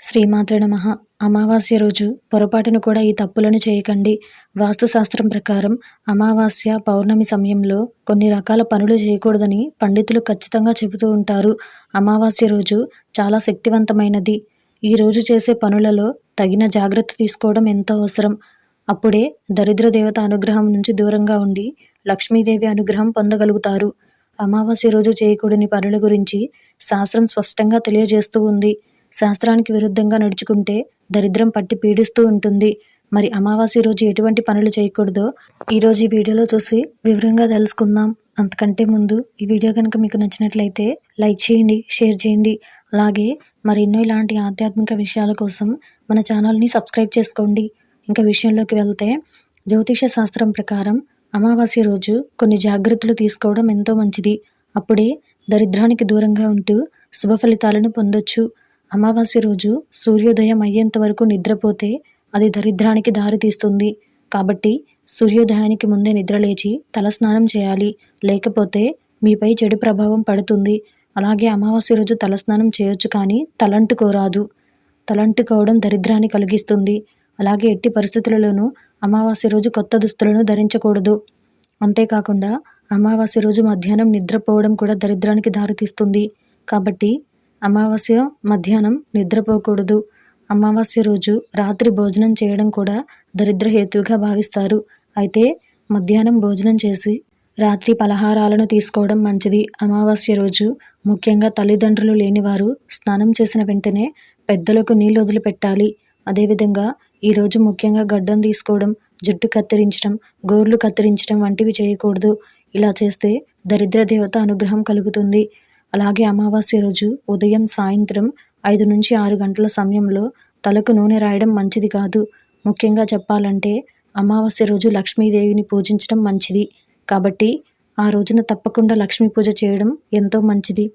శ్రీమాతృ నమ. అమావాస్య రోజు పొరపాటును కూడా ఈ తప్పులను చేయకండి. వాస్తుశాస్త్రం ప్రకారం అమావాస్య పౌర్ణమి సమయంలో కొన్ని రకాల పనులు చేయకూడదని పండితులు ఖచ్చితంగా చెబుతూ ఉంటారు. అమావాస్య రోజు చాలా శక్తివంతమైనది. ఈ రోజు చేసే పనులలో తగిన జాగ్రత్త తీసుకోవడం ఎంతో అవసరం. అప్పుడే దరిద్ర దేవత అనుగ్రహం నుంచి దూరంగా ఉండి లక్ష్మీదేవి అనుగ్రహం పొందగలుగుతారు. అమావాస్య రోజు చేయకూడని పనుల గురించి శాస్త్రం స్పష్టంగా తెలియజేస్తూ ఉంది. శాస్త్రానికి విరుద్ధంగా నడుచుకుంటే దరిద్రం పట్టి పీడిస్తూ ఉంటుంది. మరి అమావాస్య రోజు ఎటువంటి పనులు చేయకూడదో ఈరోజు ఈ వీడియోలో చూసి వివరంగా తెలుసుకుందాం. అంతకంటే ముందు ఈ వీడియో కనుక మీకు నచ్చినట్లయితే లైక్ చేయండి షేర్ చేయండి. అలాగే మరెన్నో ఇలాంటి ఆధ్యాత్మిక విషయాల కోసం మన ఛానల్ని సబ్స్క్రైబ్ చేసుకోండి. ఇంకా విషయంలోకి వెళ్తే జ్యోతిష శాస్త్రం ప్రకారం అమావాస్య రోజు కొన్ని జాగ్రత్తలు తీసుకోవడం ఎంతో మంచిది. అప్పుడే దరిద్రానికి దూరంగా ఉంటూ శుభ ఫలితాలను పొందొచ్చు. అమావాస్య రోజు సూర్యోదయం అయ్యేంత వరకు నిద్రపోతే అది దరిద్రానికి దారితీస్తుంది కాబట్టి సూర్యోదయానికి ముందే నిద్రలేచి తలస్నానం చేయాలి. లేకపోతే మీపై చెడు ప్రభావం పడుతుంది. అలాగే అమావాస్య రోజు తలస్నానం చేయొచ్చు కానీ తలంటుకోరాదు. తలంటుకోవడం దరిద్రాన్ని కలిగిస్తుంది. అలాగే ఎట్టి పరిస్థితులలోనూ అమావాస్య రోజు కొత్త దుస్తులను ధరించకూడదు. అంతేకాకుండా అమావాస్య రోజు మధ్యాహ్నం నిద్రపోవడం కూడా దరిద్రానికి దారితీస్తుంది కాబట్టి అమావాస్య మధ్యాహ్నం నిద్రపోకూడదు. అమావాస్య రోజు రాత్రి భోజనం చేయడం కూడా దరిద్ర హేతువుగా భావిస్తారు. అయితే మధ్యాహ్నం భోజనం చేసి రాత్రి పలహారాలను తీసుకోవడం మంచిది. అమావాస్య రోజు ముఖ్యంగా తల్లిదండ్రులు లేనివారు స్నానం చేసిన వెంటనే పెద్దలకు నీళ్ళు వదిలిపెట్టాలి. అదేవిధంగా ఈరోజు ముఖ్యంగా గడ్డం తీసుకోవడం జుట్టు కత్తిరించడం గోర్లు కత్తిరించడం వంటివి చేయకూడదు. ఇలా చేస్తే దరిద్ర దేవత అనుగ్రహం కలుగుతుంది. అలాగే అమావాస్య రోజు ఉదయం సాయంత్రం ఐదు నుంచి ఆరు గంటల సమయంలో తలకు నూనె రాయడం మంచిది కాదు. ముఖ్యంగా చెప్పాలంటే అమావాస్య రోజు లక్ష్మీదేవిని పూజించడం మంచిది. కాబట్టి ఆ రోజున తప్పకుండా లక్ష్మీ పూజ చేయడం ఎంతో మంచిది.